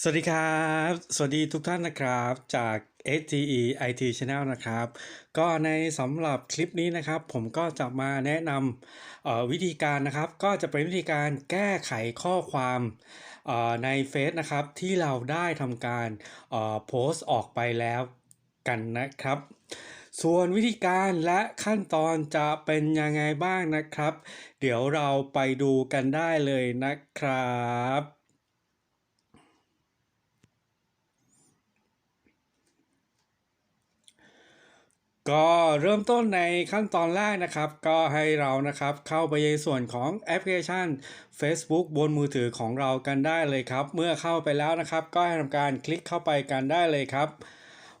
สวัสดีครับ สวัสดีทุกท่านนะครับ จาก STE IT Channel นะครับ ก็ในสำหรับคลิปนี้นะครับ ผมก็จะมาแนะนำวิธีการนะครับ ก็จะเป็นวิธีการแก้ไขข้อความในเฟซนะครับ ที่เราได้ทำการโพสต์ออกไปแล้วกันนะครับ ส่วนวิธีการและขั้นตอนจะเป็นยังไงบ้างนะครับ เดี๋ยวเราไปดูกันได้เลยนะครับ ก็เริ่มต้นในขั้นตอนแรกนะครับ ก็ให้เรานะครับเข้าไปในส่วนของแอปพลิเคชัน Facebook บนมือถือของเรากันได้เลยครับ เมื่อเข้าไปแล้วนะครับ ก็ให้ทำการคลิกเข้าไปกันได้เลยครับ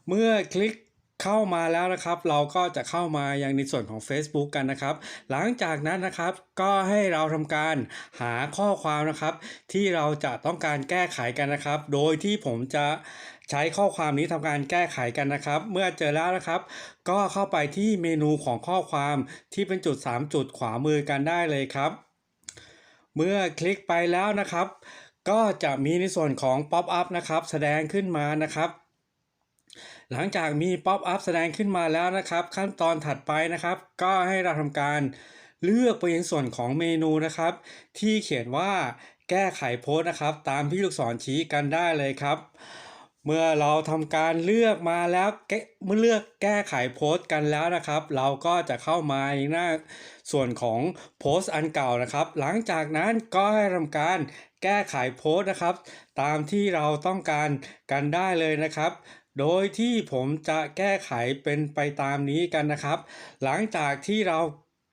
เมื่อคลิกเข้ามาแล้วนะครับ เราก็จะเข้ามายังในส่วนของ Facebook กันนะครับ หลังจากนั้นนะครับก็ให้เราทำการหาข้อความนะครับ ที่เราจะต้องการแก้ไขกันนะครับ โดยที่ผมจะ ใช้ข้อความนี้ทำการแก้ไขกันนะครับ เมื่อเจอแล้วนะครับ ก็เข้าไปที่เมนูของข้อความที่เป็นจุด 3 จุดขวามือกันได้เลยครับ เมื่อคลิกไปแล้วนะครับ ก็จะมีในส่วนของ Pop up นะครับ แสดงขึ้นมานะครับหลังจากมี Pop up แสดงขึ้นมาแล้วนะครับ ขั้นตอนถัดไปนะครับ ก็ให้เราทำการเลือกไปยังส่วนของเมนูนะครับ ที่เขียนว่าแก้ไขโพสต์นะครับ ตามที่ลูกศรชี้กันได้เลยครับ เมื่อเราทำการเลือกมาแล้วแก้เมื่อเลือกแก้ไขโพสต์กันแล้วนะครับ เราก็จะเข้ามาในหน้าส่วนของโพสต์อันเก่านะครับ หลังจากนั้นก็ให้ทำการแก้ไขโพสต์นะครับ ตามที่เราต้องการกันได้เลยนะครับ โดยที่ผมจะแก้ไขเป็นไปตามนี้กันนะครับ หลังจากที่เรา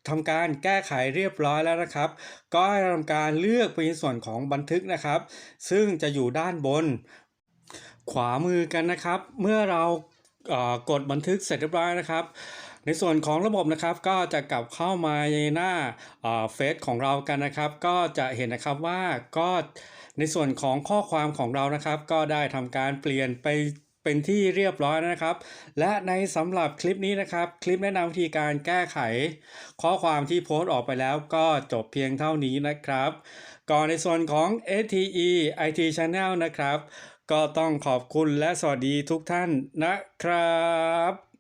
ทำการแก้ไขเรียบร้อยแล้วนะครับ ก็ให้ทำการเลือกไปในส่วนของบันทึกนะครับ ซึ่งจะอยู่ด้านบน ขวามือกันนะครับ เมื่อเรากดบันทึกเสร็จเรียบร้อยนะครับ ในส่วนของระบบนะครับก็จะกลับเข้ามาในหน้าเฟซของเรากันนะครับ ก็จะเห็นนะครับว่าก็ในส่วนของข้อความของเรานะครับ ก็ได้ทำการเปลี่ยนไปเป็นที่เรียบร้อยนะครับ และในสำหรับคลิปนี้นะครับ คลิปแนะนำวิธีการแก้ไข ข้อความที่โพสต์ออกไปแล้วก็จบเพียงเท่านี้นะครับ ก่อนในส่วนของ STE IT Channel นะครับ ก็ต้องขอบคุณและสวัสดีทุกท่านนะครับ